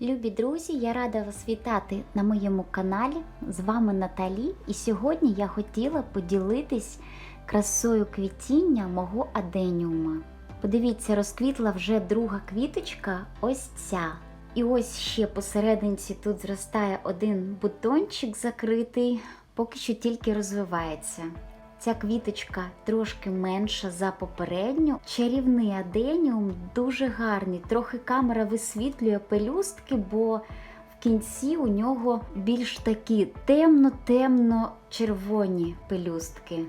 Любі друзі, я рада вас вітати на моєму каналі. З вами Наталі, і сьогодні я хотіла поділитись красою квітіння мого аденіума. Подивіться, розквітла вже друга квіточка, ось ця. І ось ще посерединці тут зростає один бутончик закритий, поки що тільки розвивається. Ця квіточка трошки менша за попередню. Чарівний аденіум дуже гарний. Трохи камера висвітлює пелюстки, бо в кінці у нього більш такі темно-темно-червоні пелюстки.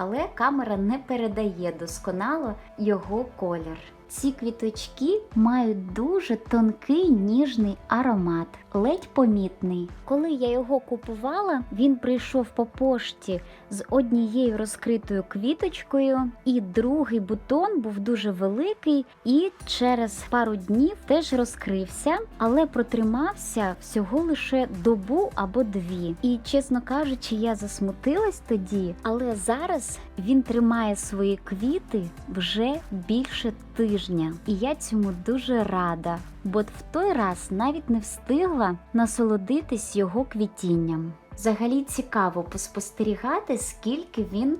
Але камера не передає досконало його колір. Ці квіточки мають дуже тонкий ніжний аромат, ледь помітний. Коли я його купувала, він прийшов по пошті з однією розкритою квіточкою, і другий бутон був дуже великий і через пару днів теж розкрився, але протримався всього лише добу або дві. І чесно кажучи, я засмутилась тоді, але зараз він тримає свої квіти вже більше тижня, і я цьому дуже рада, бо в той раз навіть не встигла насолодитись його квітінням. Взагалі цікаво поспостерігати, скільки він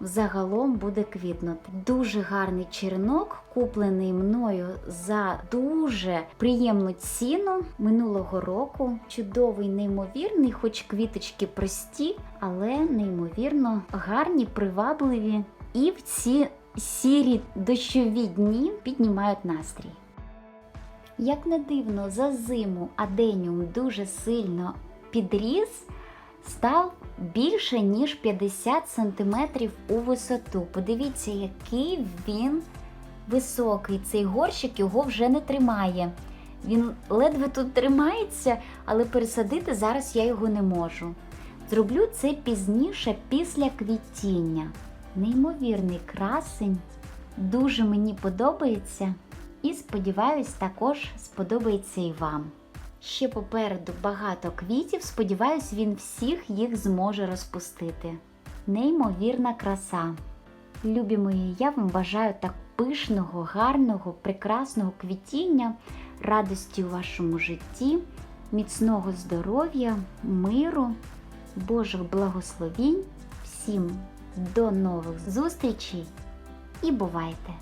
взагалом буде квітнути. Дуже гарний черенок, куплений мною за дуже приємну ціну минулого року. Чудовий, неймовірний, хоч квіточки прості, але неймовірно гарні, привабливі. І в ці сірі дощові дні піднімають настрій. Як не дивно, за зиму аденіум дуже сильно підріс, став більше ніж 50 см у висоту. Подивіться, який він високий. Цей горщик його вже не тримає. Він ледве тут тримається, але пересадити зараз я його не можу. Зроблю це пізніше після квітіння. Неймовірний красень, дуже мені подобається. І сподіваюсь, також сподобається і вам. Ще попереду багато квітів, сподіваюсь, він всіх їх зможе розпустити. Неймовірна краса. Любі мої, я вам бажаю так пишного, гарного, прекрасного квітіння, радості у вашому житті, міцного здоров'я, миру, Божих благословінь. Всім до нових зустрічей і бувайте!